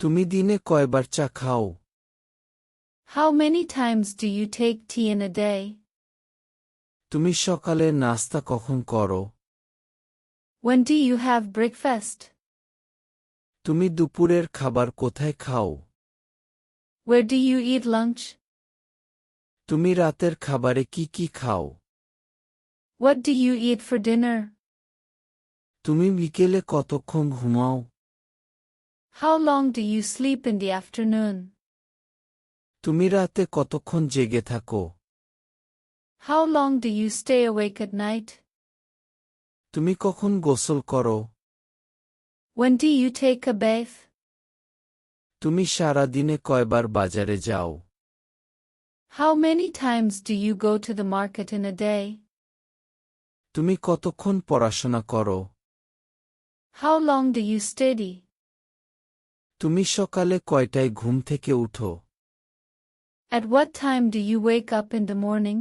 তুমি দিনে কয়বার চা খাও How many times do you take tea in a day? তুমি সকালে নাস্তা কখন করো When do you have breakfast? তুমি দুপুরের খাবার কোথায় খাও Where do you eat lunch? তুমি রাতের খাবারে কি কি খাও What do you eat for dinner? তুমি বিকেলে কতক্ষণ ঘুমাও How long do you sleep in the afternoon? তুমি রাতে কতক্ষণ জেগে থাকো How long do you stay awake at night? তুমি কখন গোসল করো When do you take a bath? তুমি সারা দিনে কয়বার বাজারে যাও How many times do you go to the market in a day? তুমি কতক্ষণ পড়াশোনা করো How long do you study? তুমি সকালে কয়টায় ঘুম থেকে উঠো At what time do you wake up in the morning?